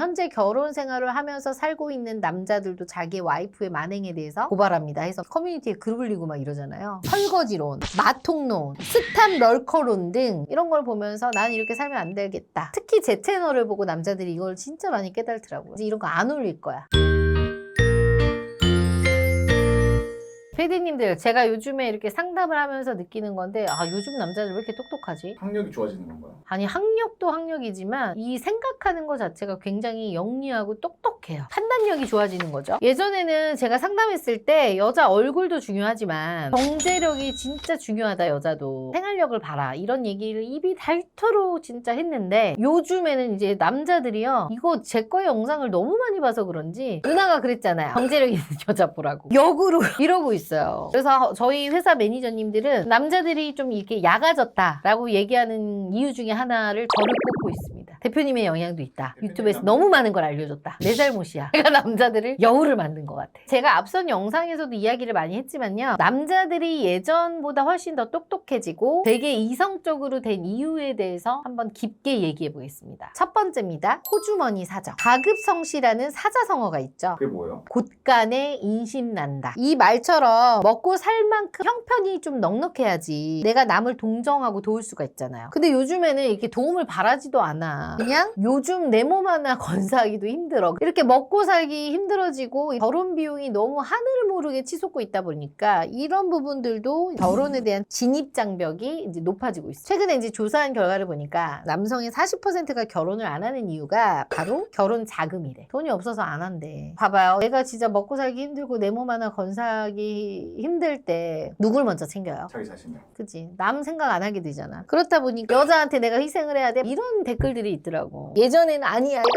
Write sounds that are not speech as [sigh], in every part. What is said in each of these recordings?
현재 결혼 생활을 하면서 살고 있는 남자들도 자기 와이프의 만행에 대해서 고발합니다. 해서 커뮤니티에 글 올리고 막 이러잖아요. 설거지론, 마통론, 스탑 럴커론 등 이런 걸 보면서 난 이렇게 살면 안 되겠다. 특히 제 채널을 보고 남자들이 이걸 진짜 많이 깨달더라고요. 이런 거 안 올릴 거야. PD님들, 제가 요즘에 이렇게 상담을 하면서 느끼는 건데, 아, 요즘 남자들 왜 이렇게 똑똑하지? 학력이 좋아지는 건가요? 아니 학력도 학력이지만 이 생각하는 것 자체가 굉장히 영리하고 똑똑해요. 판단력이 좋아지는 거죠. 예전에는 제가 상담했을 때 여자 얼굴도 중요하지만 경제력이 진짜 중요하다 여자도 생활력을 봐라 이런 얘기를 입이 닳도록 진짜 했는데 요즘에는 이제 남자들이요 이거 제 거의 영상을 너무 많이 봐서 그런지 누나가 그랬잖아요. 경제력 있는 여자 보라고 역으로 [laughs] 이러고 있어 요. 그래서 저희 회사 매니저님들은 남자들이 좀 이렇게 야가졌다라고 얘기하는 이유 중에 하나를 저를 꼽고 있습니다. 대표님의 영향도 있다. 유튜브에서? 너무 많은 걸 알려줬다. 내 잘못이야. [laughs] 제가 남자들을 여우를 만든 것 같아. 제가 앞선 영상에서도 이야기를 많이 했지만요. 남자들이 예전보다 훨씬 더 똑똑해지고 되게 이성적으로 된 이유에 대해서 한번 깊게 얘기해 보겠습니다. 첫 번째입니다. 호주머니 사정. 가급성시라는 사자성어가 있죠. 그게 뭐예요? 곳간에 인심난다. 이 말처럼 먹고 살 만큼 형편이 좀 넉넉해야지 내가 남을 동정하고 도울 수가 있잖아요. 근데 요즘에는 이렇게 도움을 바라지도 않아. 그냥 요즘 내 몸 하나 건사하기도 힘들어. 이렇게 먹고 살기 힘들어지고 결혼 비용이 너무 하늘을 모르게 치솟고 있다 보니까 이런 부분들도 결혼에 대한 진입 장벽이 이제 높아지고 있어요. 최근에 이제 조사한 결과를 보니까 남성의 40%가 결혼을 안 하는 이유가 바로 결혼 자금이래. 돈이 없어서 안 한대. 봐봐요. 내가 진짜 먹고 살기 힘들고 내 몸 하나 건사하기 힘들 때 누굴 먼저 챙겨요? 자기 자신이요. 그치. 남 생각 안 하게 되잖아. 그렇다 보니까 여자한테 내가 희생을 해야 돼. 이런 댓글들이 있더라고. 예전에는 아니야. 내가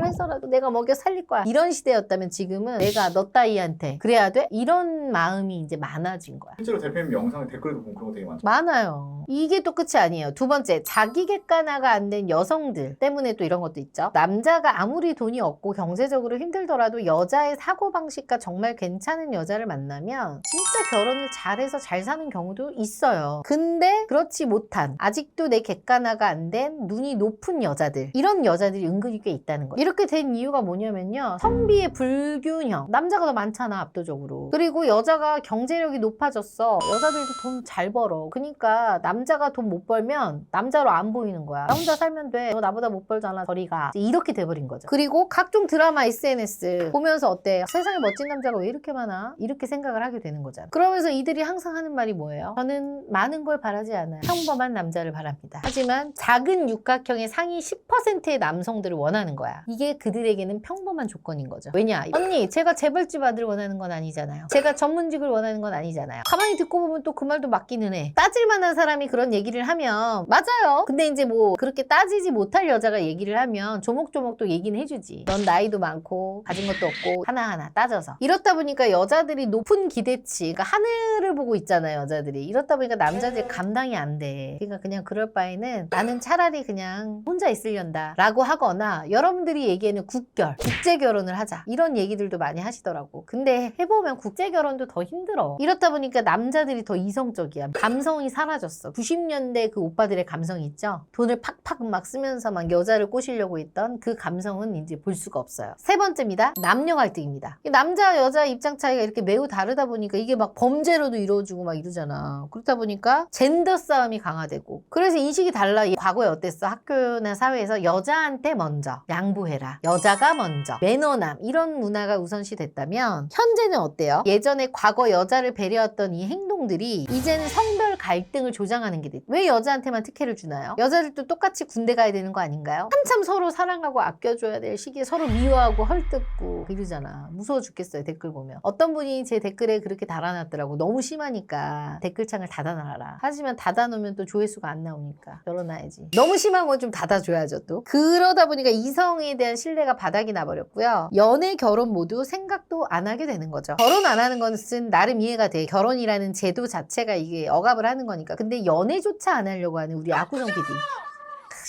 희생을 해서라도 내가 먹여 살릴 거야. 이런 시대였다면 지금은 내가 너 따위한테 그래야 돼? 이런 마음이 이제 많아진 거야. 실제로 대표님 영상에 댓글도 보면 그런 거 되게 많죠. 많아요. 이게 또 끝이 아니에요. 두 번째, 자기 객관화가 안 된 여성들 때문에 또 이런 것도 있죠. 남자가 아무리 돈이 없고 경제적으로 힘들더라도 여자의 사고방식과 정말 괜찮은 여자를 만나면 진짜 결혼을 잘해서 잘 사는 경우도 있어요. 근데 그렇지 못한, 아직도 내 객관화가 안 된 눈이 높은 여자 들. 이런 여자들이 은근히 꽤 있다는 거예요. 이렇게 된 이유가 뭐냐면요. 성비의 불균형. 남자가 더 많잖아, 압도적으로. 그리고 여자가 경제력이 높아졌어. 여자들도 돈 잘 벌어. 그러니까 남자가 돈 못 벌면 남자로 안 보이는 거야. 나 혼자 살면 돼. 너 나보다 못 벌잖아. 저리 가. 이제 이렇게 돼버린 거죠. 그리고 각종 드라마 SNS 보면서 어때? 세상에 멋진 남자가 왜 이렇게 많아? 이렇게 생각을 하게 되는 거잖아. 그러면서 이들이 항상 하는 말이 뭐예요? 저는 많은 걸 바라지 않아요. 평범한 남자를 바랍니다. 하지만 작은 육각형의 상위 10%의 남성들을 원하는 거야. 이게 그들에게는 평범한 조건인 거죠. 왜냐? 언니, 제가 재벌집 아들 원하는 건 아니잖아요. 제가 전문직을 원하는 건 아니잖아요. 가만히 듣고 보면 또 그 말도 맞기는 해. 따질 만한 사람이 그런 얘기를 하면 맞아요. 근데 이제 뭐 그렇게 따지지 못할 여자가 얘기를 하면 조목조목 또 얘기는 해주지. 넌 나이도 많고 가진 것도 없고 하나하나 따져서. 이렇다 보니까 여자들이 높은 기대치, 그러니까 하늘을 보고 있잖아요, 여자들이. 이렇다 보니까 남자들이 감당이 안 돼. 그러니까 그냥 그럴 바에는 나는 차라리 그냥 혼자 있 으련다 라고 하거나 여러분들이 얘기하는 국결, 국제 결혼을 하자. 이런 얘기들도 많이 하시더라고. 근데 해보면 국제 결혼도 더 힘들어. 이렇다 보니까 남자들이 더 이성적이야. 감성이 사라졌어. 90년대 그 오빠들의 감성이 있죠? 돈을 팍팍 막 쓰면서 막 여자를 꼬시려고 했던 그 감성은 이제 볼 수가 없어요. 세 번째입니다. 남녀 갈등입니다. 이 남자, 여자 입장 차이가 이렇게 매우 다르다 보니까 이게 막 범죄로도 이루어지고 막 이러잖아. 그렇다 보니까 젠더 싸움이 강화되고. 그래서 인식이 달라. 이 과거에 어땠어? 학교나 사회에서 여자한테 먼저 양보해라. 여자가 먼저. 매너남. 이런 문화가 우선시 됐다면 현재는 어때요? 예전에 과거 여자를 배려했던 이 행동들이 이제는 성별 갈등을 조장하는 게 돼. 왜 여자한테만 특혜를 주나요? 여자들도 똑같이 군대 가야 되는 거 아닌가요? 한참 서로 사랑하고 아껴줘야 될 시기에 서로 미워하고 헐뜯고 이러잖아. 무서워 죽겠어요. 댓글 보면. 어떤 분이 제 댓글에 그렇게 달아놨더라고. 너무 심하니까 댓글창을 닫아놔라. 하지만 닫아놓으면 또 조회수가 안 나오니까 열어놔야지. 너무 심한 건 좀 닫아줘야죠 또. 그러다 보니까 이성에 대한 신뢰가 바닥이 나버렸고요. 연애, 결혼 모두 생각도 안 하게 되는 거죠. 결혼 안 하는 것은 나름 이해가 돼. 결혼이라는 제도 자체가 이게 억압을 하는 거니까. 근데 연애조차 안 하려고 하는 우리 아구정 PD.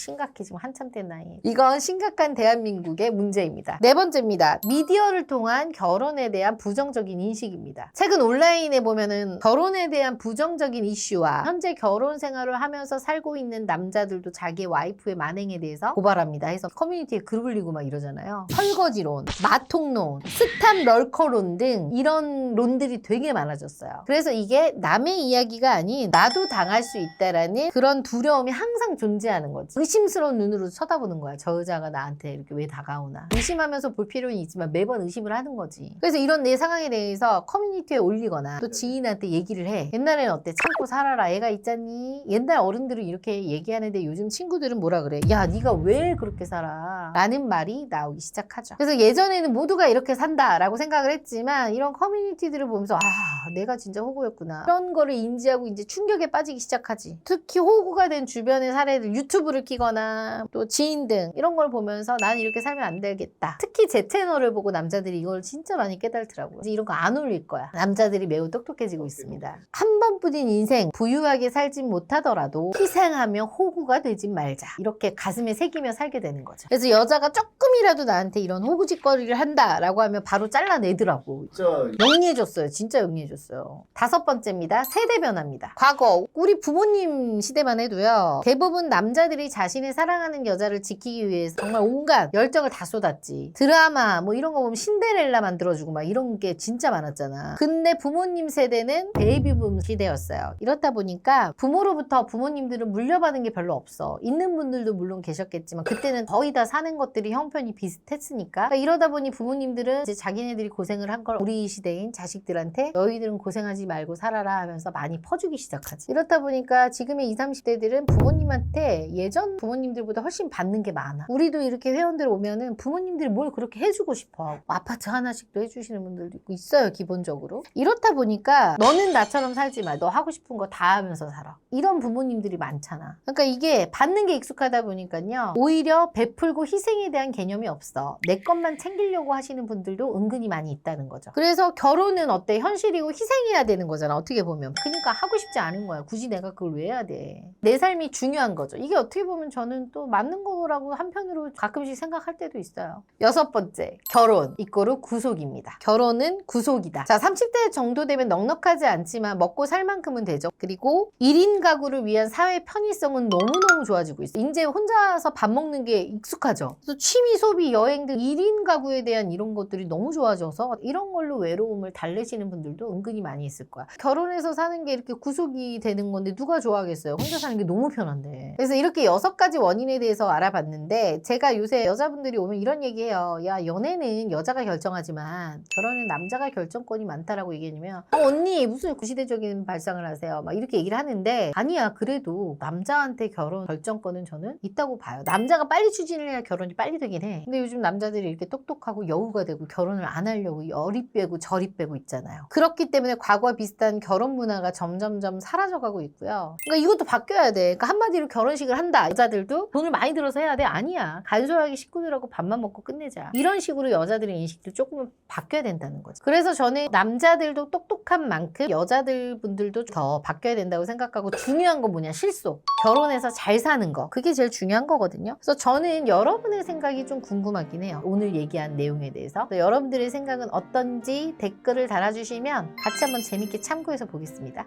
심각해 지금 한참 때 나이. 이건 심각한 대한민국의 문제입니다. 네 번째입니다. 미디어를 통한 결혼에 대한 부정적인 인식입니다. 최근 온라인에 보면은 결혼에 대한 부정적인 이슈와 현재 결혼 생활을 하면서 살고 있는 남자들도 자기 와이프의 만행에 대해서 고발합니다. 해서 커뮤니티에 글 올리고 막 이러잖아요. 설거지론, 마통론, 스탑 럴커론 등 이런 론들이 되게 많아졌어요. 그래서 이게 남의 이야기가 아닌 나도 당할 수 있다라는 그런 두려움이 항상 존재하는 거지. 의심스러운 눈으로 쳐다보는 거야. 저 여자가 나한테 이렇게 왜 다가오나. 의심하면서 볼 필요는 있지만 매번 의심을 하는 거지. 그래서 이런 내 상황에 대해서 커뮤니티에 올리거나 또 지인한테 얘기를 해. 옛날에는 어때? 참고 살아라. 애가 있잖니? 옛날 어른들은 이렇게 얘기하는데 요즘 친구들은 뭐라 그래? 야, 네가 왜 그렇게 살아? 라는 말이 나오기 시작하죠. 그래서 예전에는 모두가 이렇게 산다라고 생각을 했지만 이런 커뮤니티들을 보면서 아, 내가 진짜 호구였구나. 이런 거를 인지하고 이제 충격에 빠지기 시작하지. 특히 호구가 된 주변의 사례들 유튜브를 키 거나 또 지인 등 이런 걸 보면서 난 이렇게 살면 안 되겠다. 특히 제 채널을 보고 남자들이 이걸 진짜 많이 깨달더라고요. 이런 거 안 올릴 거야. 남자들이 매우 똑똑해지고 있습니다. 한 번뿐인 인생 부유하게 살진 못하더라도 희생하며 호구가 되진 말자. 이렇게 가슴에 새기며 살게 되는 거죠. 그래서 여자가 조금이라도 나한테 이런 호구짓거리를 한다라고 하면 바로 잘라내더라고. 진짜 영리해졌어요. 진짜 영리해졌어요. 다섯 번째입니다. 세대 변화입니다. 과거 우리 부모님 시대만 해도요. 대부분 남자들이 자신 의 사랑하는 여자를 지키기 위해서 정말 온갖 열정을 다 쏟았지. 드라마 뭐 이런 거 보면 신데렐라 만들어주고 막 이런 게 진짜 많았잖아. 근데 부모님 세대는 베이비붐 시대였어요. 이렇다 보니까 부모로부터 부모님들은 물려받은 게 별로 없어. 있는 분들도 물론 계셨겠지만 그때는 거의 다 사는 것들이 형편이 비슷했으니까 그러니까 이러다 보니 부모님들은 이제 자기네들이 고생을 한 걸 우리 시대인 자식들한테 너희들은 고생하지 말고 살아라 하면서 많이 퍼주기 시작하지. 이렇다 보니까 지금의 20, 30대들은 부모님한테 예전 부모님들보다 훨씬 받는 게 많아. 우리도 이렇게 회원들 오면은 부모님들이 뭘 그렇게 해주고 싶어. 뭐 아파트 하나씩도 해주시는 분들도 있고 있어요, 기본적으로. 이렇다 보니까 너는 나처럼 살지 마. 너 하고 싶은 거 다 하면서 살아. 이런 부모님들이 많잖아. 그러니까 이게 받는 게 익숙하다 보니까요. 오히려 베풀고 희생에 대한 개념이 없어. 내 것만 챙기려고 하시는 분들도 은근히 많이 있다는 거죠. 그래서 결혼은 어때? 현실이고 희생해야 되는 거잖아. 어떻게 보면. 그러니까 하고 싶지 않은 거야. 굳이 내가 그걸 왜 해야 돼? 내 삶이 중요한 거죠. 이게 어떻게 보면 저는 또 맞는 거라고 한편으로 가끔씩 생각할 때도 있어요. 여섯 번째, 결혼 이꼬르 구속입니다. 결혼은 구속이다. 자, 30대 정도 되면 넉넉하지 않지만 먹고 살 만큼은 되죠. 그리고 1인 가구를 위한 사회 편의성은 너무너무 좋아지고 있어요. 이제 혼자서 밥 먹는 게 익숙하죠. 그래서 취미, 소비, 여행 등 1인 가구에 대한 이런 것들이 너무 좋아져서 이런 걸로 외로움을 달래시는 분들도 은근히 많이 있을 거야. 결혼해서 사는 게 이렇게 구속이 되는 건데 누가 좋아하겠어요? 혼자 사는 게 너무 편한데. 그래서 이렇게 여섯 가지 원인에 대해서 알아봤는데 제가 요새 여자분들이 오면 이런 얘기해요. 야, 연애는 여자가 결정하지만 결혼은 남자가 결정권이 많다라고 얘기하면 어, 언니 무슨 구시대적인 발상을 하세요? 막 이렇게 얘기를 하는데 아니야. 그래도 남자한테 결혼 결정권은 저는 있다고 봐요. 남자가 빨리 추진을 해야 결혼이 빨리 되긴 해. 근데 요즘 남자들이 이렇게 똑똑하고 여우가 되고 결혼을 안 하려고 열이 빼고 저리 빼고 있잖아요. 그렇기 때문에 과거와 비슷한 결혼 문화가 점점점 사라져가고 있고요. 그러니까 이것도 바뀌어야 돼. 그러니까 한마디로 결혼식을 한다. 여자들도 돈을 많이 들어서 해야 돼. 아니야. 간소하게 식구들하고 밥만 먹고 끝내자. 이런 식으로 여자들의 인식도 조금은 바뀌어야 된다는 거죠. 그래서 저는 남자들도 똑똑한 만큼 여자들 분들도 더 바뀌어야 된다고 생각하고 중요한 건 뭐냐? 실속. 결혼해서 잘 사는 거. 그게 제일 중요한 거거든요. 그래서 저는 여러분의 생각이 좀 궁금하긴 해요. 오늘 얘기한 내용에 대해서. 여러분들의 생각은 어떤지 댓글을 달아주시면 같이 한번 재밌게 참고해서 보겠습니다.